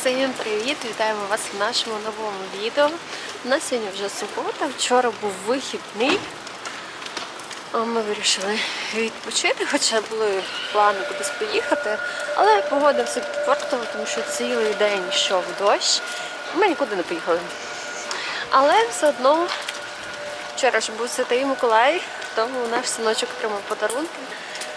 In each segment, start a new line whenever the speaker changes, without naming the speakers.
Всім привіт! Вітаємо вас в нашому новому відео. У нас сьогодні вже субота, вчора був вихідний. Ми вирішили відпочити, хоча були плани кудись поїхати, але погода все підпортила, тому що цілий день йшов дощ. Ми нікуди не поїхали. Але все одно вчора ж був Святий Миколай, тому наш синочок отримав подарунки.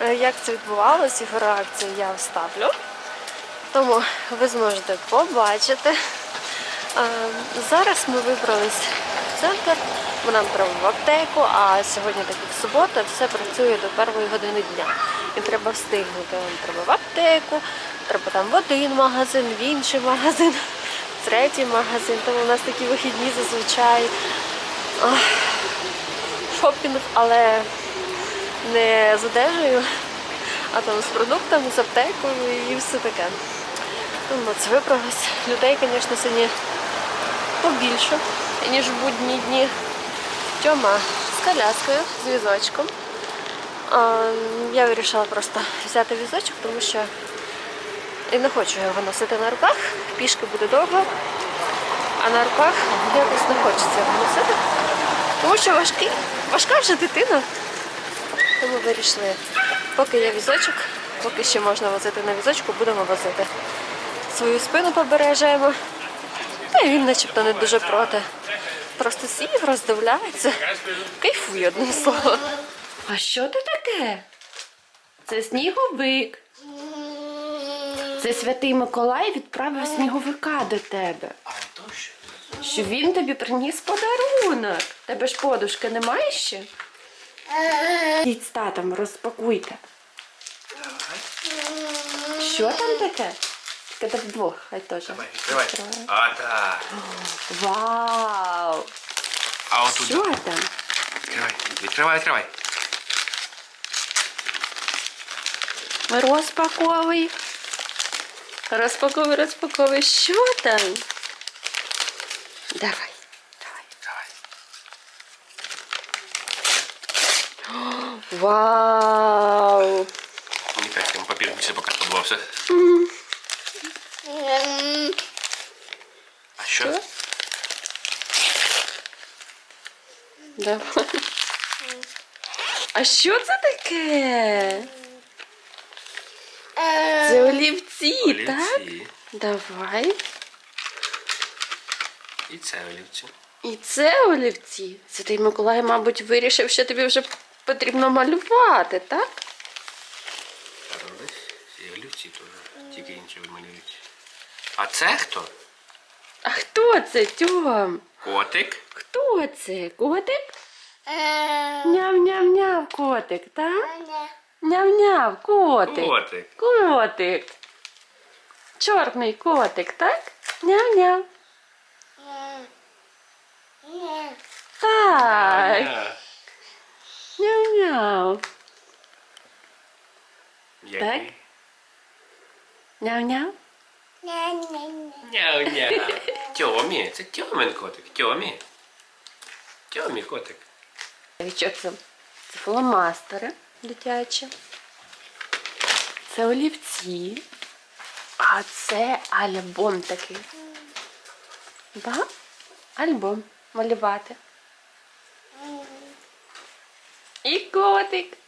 Е, Як це відбувалося, його реакцію я вставлю. Тому ви зможете побачити. Зараз ми вибрались в центр, бо нам треба в аптеку, а сьогодні, так як субота, все працює до першої години дня. І треба встигнути. Треба в аптеку, треба там в один магазин, в інший магазин, в третій магазин. Тому у нас такі вихідні зазвичай шопінг, але не з одежею, а там з продуктами, з аптекою і все таке. Тому це виправилось. Людей, звісно, сьогодні побільше, ніж в будні дні. Тьома з коляскою, з візочком. Я вирішила просто взяти візочок, тому що і не хочу його носити на руках. Пішки буде довго, а на руках якось не хочеться його носити. Тому що важкий, важка вже дитина. Тому вирішили, поки є візочок, поки ще можна возити на візочку, будемо возити. Свою спину побережемо. Та й він начебто не дуже проти. Просто сів, роздивляється, кайфує одним словом. А що це таке? Це сніговик. Це святий Миколай відправив сніговика до тебе.
Що?
Він тобі приніс подарунок. Тебе ж подушки немає ще? Йдіть з татом, розпакуйте. Що там таке? Тільки так вдвох, хай теж.
Давай, відкривай. А, так.
Вау!
А отут.
Що там?
Відкривай, відкривай, відкривай.
Розпаковуй. Розпаковуй, розпаковуй. Що там? Давай, давай.
Давай.
Вау!
Мені кажуть, там папір більше поки сподобався. А що?
Давай. А що це таке? Це олівці, так? Давай.
І це олівці.
І це олівці. Святий Миколай, мабуть, вирішив, що тобі вже потрібно малювати, так?
Робиш? І олівці теж. Тільки інші вималюють. А це хто?
А хто це, Тьом?
Котик.
Хто це? Котик? Няв-няв-няв, котик, так? Няв-няв, котик.
Котик.
Котик. Чорний котик, так? Няв-няв. Так. Няв-няв.
який?
Няв-няв.
Няу-няу. Тьомі. Це Тьомин котик. Тьомі. Тьомі котик.
Що це? Це фломастери дитячі. Це олівці. А це альбом такий. Да? Альбом малювати. І котик.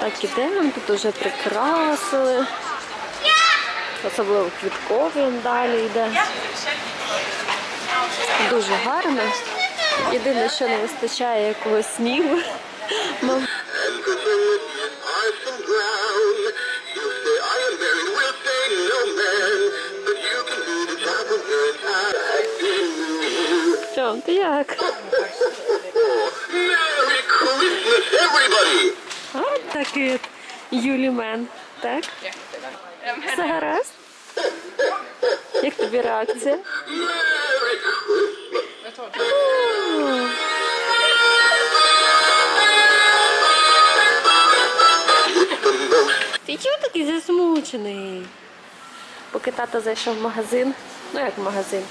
Так, ідемо, тут вже прикрасили. Особливо квітковий далі йде. Дуже гарно. Єдине, що не вистачає якогось снігу. Ну. Тьом, ти як?
Merry Christmas, everybody!
От такий от Юлімен, так? Все гаразд? Як тобі реакція? Ти чого такий засмучений? Поки тато зайшов в магазин, ну як магазин,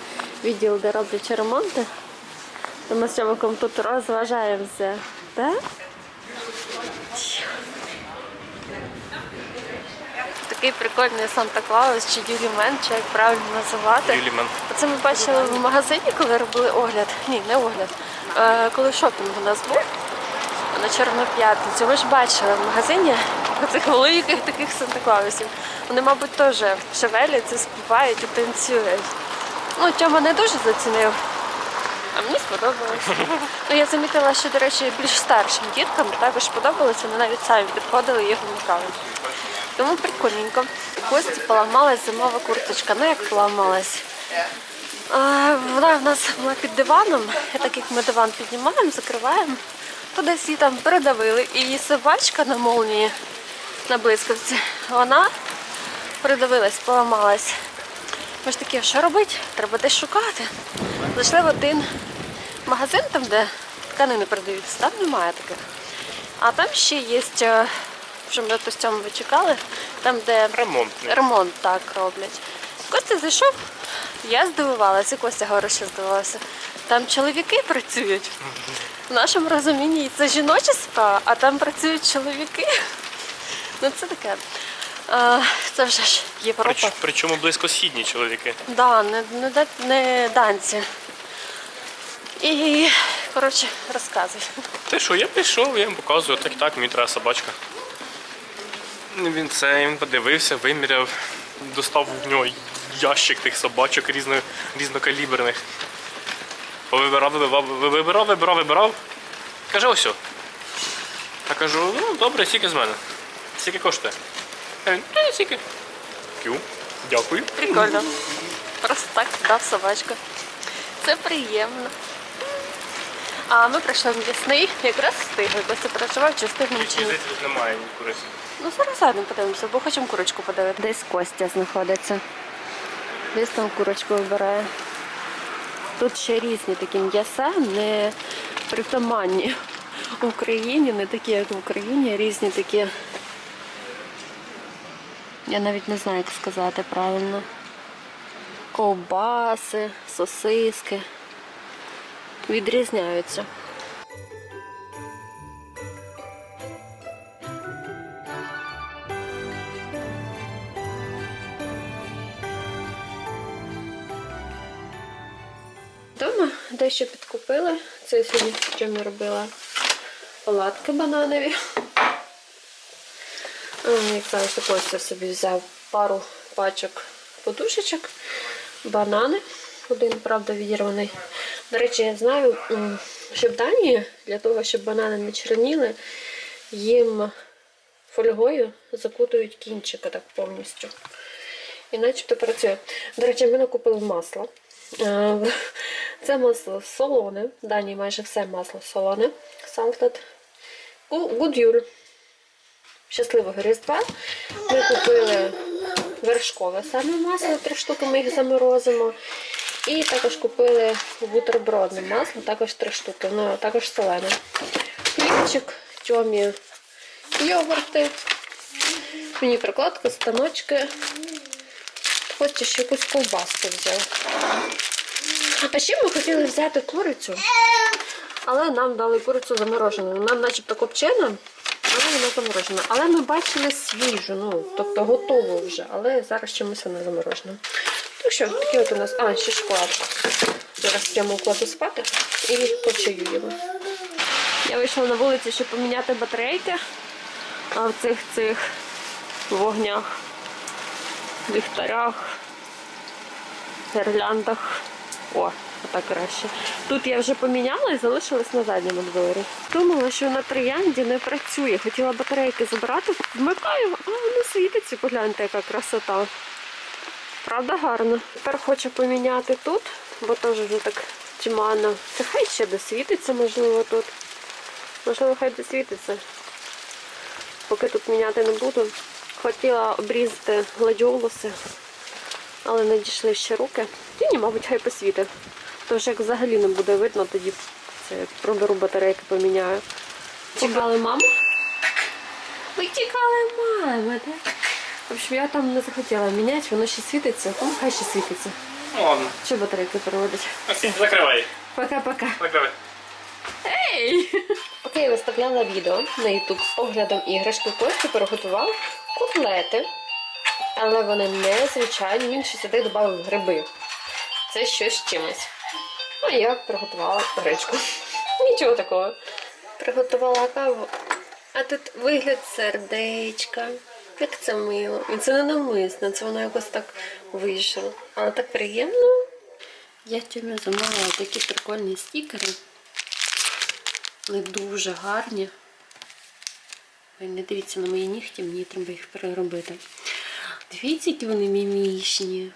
відділ, де роблять ремонти, то ми з Тьомиком тут розважаємося, так? Такий прикольний Санта Клаус чи Юлімен, чи як правильно називати.
Юлімен.
Оце ми бачили в магазині, коли робили огляд. Ні, не огляд. Е, коли шопінг у нас був на Чорну п'ятницю. Ми ж бачили в магазині цих великих таких Санта Клаусів. Вони, мабуть, теж шевеляться, співають і танцюють. Ну, Тьома не дуже зацінив. А мені сподобалося. Ну, я замітила, що, до речі, більш старшим діткам також подобалося, вони навіть самі підходили і їх вмикали. Тому прикольненько. Кості поламалась зимова курточка. Ну як поламалась? Вона в нас була під диваном, так як ми диван піднімаємо, закриваємо, то десь її там передавили. І її собачка на молнії на блискавці, вона придавилась, поламалась. Ми ж такі, що робити? Треба десь шукати. Зайшли в один магазин, там, де тканини продаються, там немає таких. А там ще є, е, що ми з цьому ви чекали, там, де
Ремонтний.
ремонт так роблять. Костя зайшов, я здивувалася, Костя що здивувався. Там чоловіки працюють. В нашому розумінні це жіноча справа, а там працюють чоловіки. Ну це таке. Це вже ж Європа.
Причому близькосхідні чоловіки.
Да, не, не, не данці. І, коротше, розказуй.
Ти що, я пішов, я їм показую, так і так, мені треба собачка. Ну, Він це, він подивився, виміряв, достав в нього ящик тих собачок різно, різнокаліберних. Повибирав, вибирав, вибирав, вибирав, вибирав. Каже, ось. Я кажу, ну добре, скільки з мене. Скільки коштує? А Він, «Та, скільки. Кю, дякую.
Прикольно. Просто так дав собачка. Це приємно. А ми прийшли в м'ясний, якраз встигли. Костя переживав, чи встигнемо чи ні.
Тут немає ні куриці.
Ну зараз зайдемо подивимося, бо хочемо курочку подивитися. Десь Костя знаходиться. Десь там курочку вибирає. Тут ще різні такі м'яса, не притаманні в Україні, не такі, як в Україні, а різні такі. Я навіть не знаю, як сказати правильно. Ковбаси, сосиски. Відрізняються. Дома дещо підкупили. Це сьогодні що ми робила палатки бананові. Як завжди, Костя собі взяв пару пачок подушечок, банани. Один, правда, відірваний. До речі, я знаю, що в Данії для того, щоб банани не чорніли, їм фольгою закутують кінчики так повністю. І начебто працює. До речі, ми накупили масло. Е, Це масло солоне. В Данії майже все масло солоне. Salted. Гудюр. Щасливого Різдва. Ми купили вершкове саме масло, три штуки ми їх заморозимо. І також купили бутербродне масло, також три штуки, воно також солене. Хлібчик, тьомі, йогурти, мені прикладка, станочки. Хочеш ще якусь ковбаску взяв. А ще ми хотіли взяти курицю, але нам дали курицю заморожену. Нам начебто копчена, але вона заморожена. Але ми бачили свіжу, ну, тобто готову вже, але зараз чомусь вона заморожена. Ну що, такі от у нас. А, ще шоколадка. Зараз прямо вкладу спати і почаюємо. Я вийшла на вулицю, щоб поміняти батарейки в цих цих вогнях, ліхтарях, гірляндах. О, отак краще. Тут я вже поміняла і залишилась на задньому дворі. Думала, що на троянді не працює. Хотіла батарейки забрати, вмикаю, а воно світиться, погляньте, яка красота. Правда гарно. Тепер хочу поміняти тут, бо теж вже так тьмано. Це хай ще досвітиться, можливо, тут. Можливо, хай досвітиться. Поки тут міняти не буду. Хотіла обрізати гладіолуси, але не дійшли ще руки. І мабуть, хай посвітить. Тож як взагалі не буде видно, тоді це проберу батарейки, поміняю. Чекали маму? Ви чекали маму, так? В общем, я там не захотіла міняти, воно ще світиться, ну хай ще світиться.
Ну ладно.
Що батарейки проводить?
Закривай.
Пока-пока.
Закривай.
Ей! Поки я виставляла відео на YouTube з оглядом іграшки, Костя приготував котлети Але вони не звичайні, він ще сюди додав гриби. Це щось з чимось. А я приготувала гречку. Нічого такого. Приготувала каву. А тут вигляд сердечка. Як це мило. І це не навмисно, це воно якось так вийшло. Але так приємно. Я тьомі замовила такі прикольні стікери. Вони дуже гарні. Ви не дивіться на мої нігті, мені треба їх переробити. Дивіться, які вони мімішні.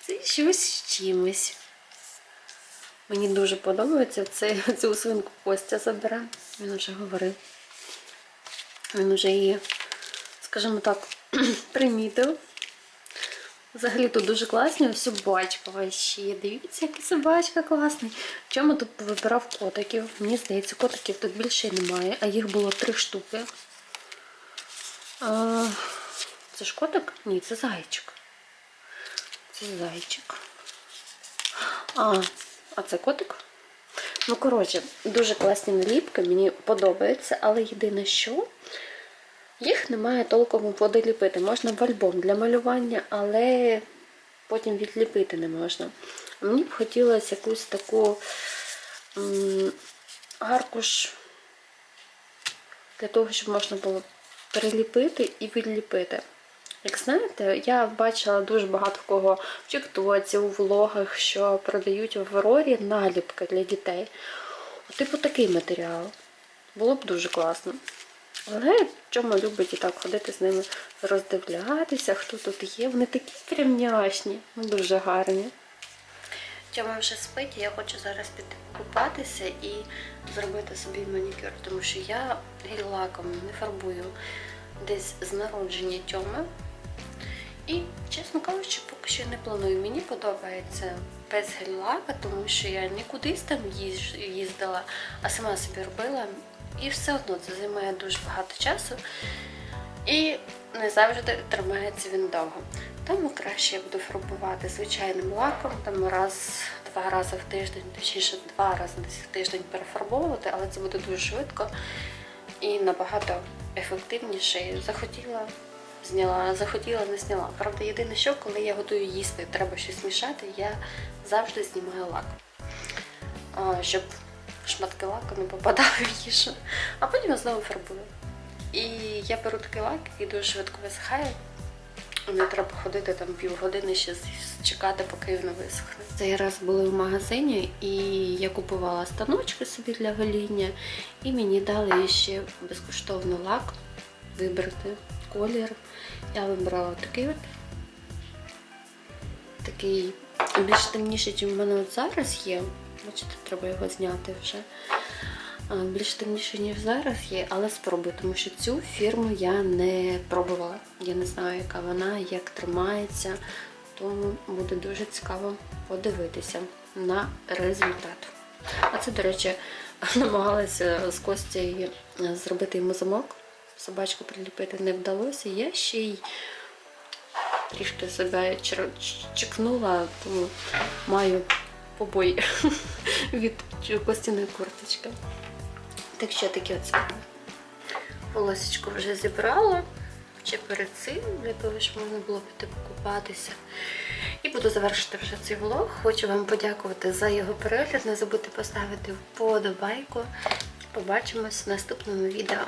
Це щось з чимось. Мені дуже подобається. Це, цю свинку Костя забере. Він вже говорив. Він вже її, скажімо так, примітив. Взагалі тут дуже класні ось собачка вообще. Дивіться, який собачка класний. Чому тут вибирав котиків? Мені здається, котиків тут більше немає, а їх було три штуки. А, це ж котик? Ні, це зайчик. Це зайчик. А, а це котик? Ну, коротше, дуже класні наліпки, мені подобається, але єдине що. Їх немає толком води ліпити. Можна в альбом для малювання, але потім відліпити не можна. Мені б хотілося якусь таку аркуш для того, щоб можна було переліпити і відліпити. Як знаєте, я бачила дуже багато кого в Тіктоці, у влогах, що продають в Аврорі наліпки для дітей. Типу такий матеріал. Було б дуже класно. Але чому любить і так ходити з ними, роздивлятися, хто тут є. Вони такі прям няшні, ну, дуже гарні. Тьома вже спить, я хочу зараз піти покупатися і зробити собі манікюр, тому що я гель-лаком не фарбую десь з народження Тьоми. І, чесно кажучи, поки що не планую. Мені подобається без гель-лака, тому що я не кудись там їздила, а сама собі робила. І все одно це займає дуже багато часу. І не завжди тримається він довго. Тому краще я буду фарбувати звичайним лаком, там раз-два рази в тиждень, точніше два рази десь в тиждень перефарбовувати, але це буде дуже швидко і набагато ефективніше. Захотіла, зняла, захотіла, не зняла. Правда, єдине, що коли я готую їсти, треба щось мішати, я завжди знімаю лак. Щоб шматки лаку не попадали в їжу. А потім я знову фарбую. І я беру такий лак, який дуже швидко висихає. Не треба ходити там півгодини ще чекати, поки він висохне. Цей раз були в магазині, і я купувала станочки собі для гоління, і мені дали ще безкоштовно лак вибрати колір. Я вибрала такий от. Такий більш темніший, ніж в мене от зараз є. Бачите, треба його зняти вже. Більш темніше, ніж зараз є, але спробую, тому що цю фірму я не пробувала. Я не знаю, яка вона, як тримається. Тому буде дуже цікаво подивитися на результат. А це, до речі, намагалася з Костю зробити йому замок. Собачку приліпити не вдалося. Я ще й трішки себе чекнула, тому маю побой від Костяної курточки. Так що от справи. Волосечко вже зібрала ще перед цим, для того, щоб можна було піти покупатися. І буду завершити вже цей влог. Хочу вам подякувати за його перегляд. Не забудьте поставити вподобайку. Побачимось в наступному відео.